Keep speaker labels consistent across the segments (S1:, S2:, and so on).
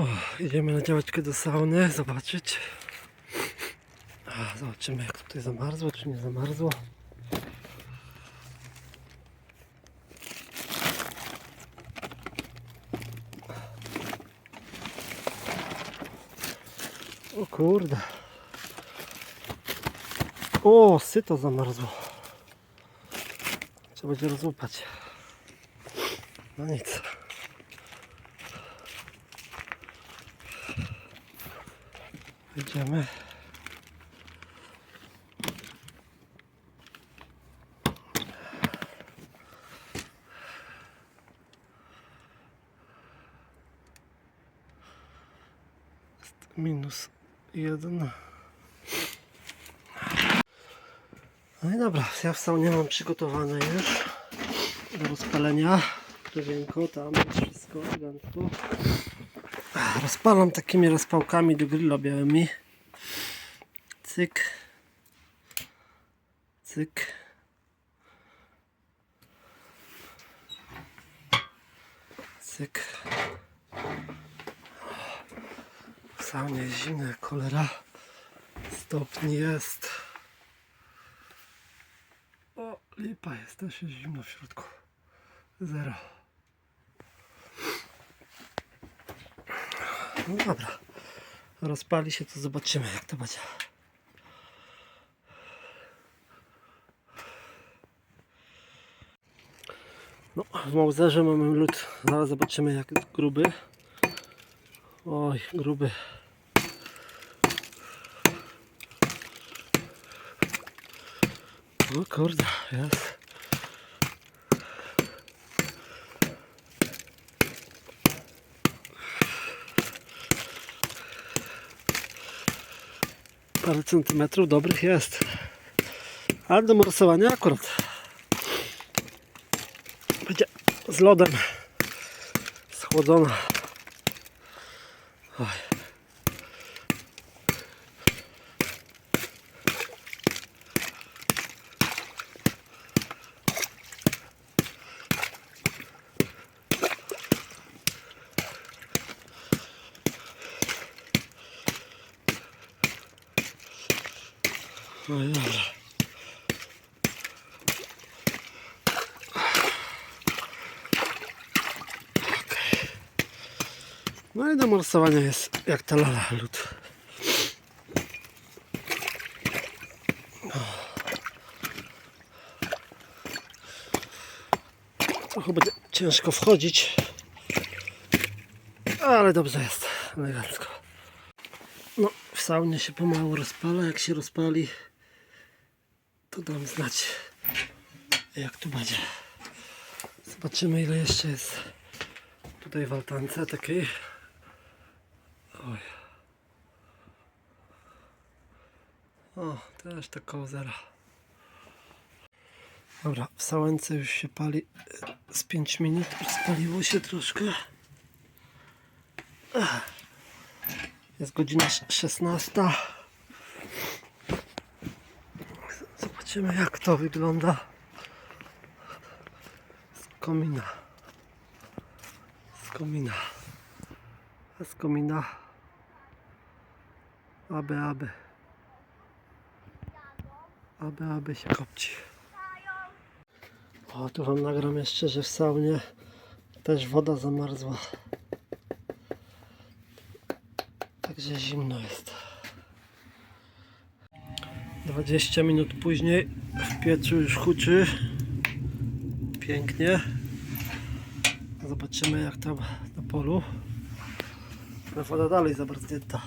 S1: O, idziemy na działeczkę do sauny, zobaczyć. Zobaczymy jak tutaj zamarzło, czy nie zamarzło. O kurde. O, syto zamarzło. Trzeba będzie rozłupać. No nic. Idziemy. Jest minus jeden. No i dobra, ja w saunie mam przygotowane już do rozpalenia. Drewienko, tam jest wszystko elegancko. Rozpalam takimi rozpałkami do grilla białymi. Cyk. Cyk. Cyk. W saunie zimne, cholera. Stopni jest. O, lipa jest, też jest zimno w środku. Zero. Dobra. Rozpali się, to zobaczymy jak to będzie. No, w Mauzerze mamy lód. Zaraz zobaczymy jak gruby. Oj, gruby. O kurde, jest. Parę centymetrów dobrych jest. Ale do morsowania akurat. Będzie z lodem schłodzona. Oj. No i dobra. Okej. No i do morsowania jest jak ta lala lód. Trochę będzie ciężko wchodzić, ale dobrze jest, elegancko. No, w saunie się pomału rozpala. Jak się rozpali, to dam znać, jak tu będzie. Zobaczymy, ile jeszcze jest tutaj w altance takiej. Oj. O, też tak koło zera. Dobra, w sałence już się pali z 5 minut. Spaliło się troszkę. Jest godzina sz- 16. Zobaczymy jak to wygląda z komina. Z komina. A z komina. Aby, aby. Aby, aby się kopci. O, tu wam nagram jeszcze, że w saunie też woda zamarzła. Także zimno jest. 20 minut później w piecu już huczy. Pięknie. Zobaczymy jak tam na polu. Woda dalej zamarznięta.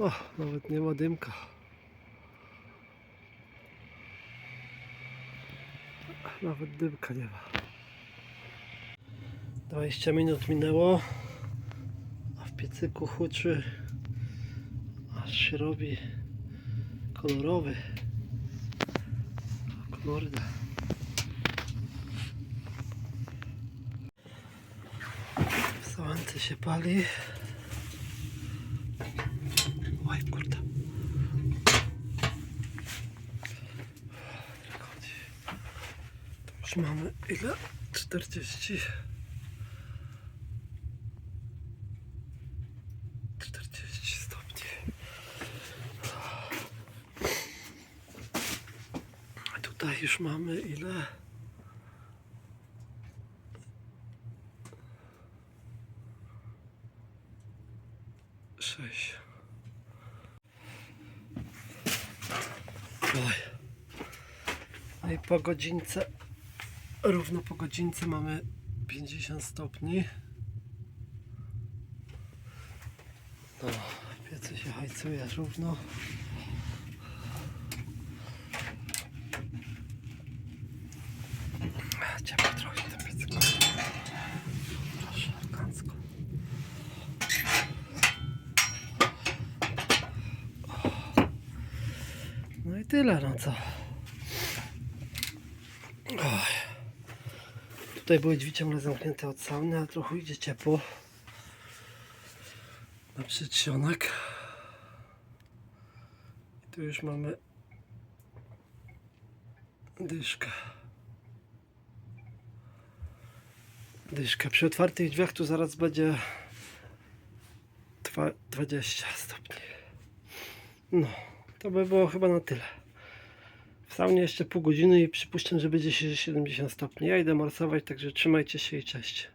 S1: O, nawet nie ma dymka. Nawet dymka nie ma. 20 minut minęło, a w piecyku huczy, aż się robi kolorowy. Kurde. W sałance się pali. Oj kurde. Już mamy ile? 40. 40 stopni. A tutaj już mamy ile? Sześć. Oj. No i po godzince, równo po godzince mamy 50 stopni. No, w piecu się hajcuje równo. Ciepło trochę w tym piecyku. Proszę, elegancko. No i tyle, no co. Tutaj były drzwi ciągle zamknięte od sauny, ale trochę idzie ciepło. Na przedsionek. I tu już mamy dyszkę. Dyszkę. Przy otwartych drzwiach tu zaraz będzie dwa- 20 stopni. No, to by było chyba na tyle. W saunie jeszcze pół godziny i przypuszczam, że będzie się 70 stopni. Ja idę morsować, także trzymajcie się i cześć.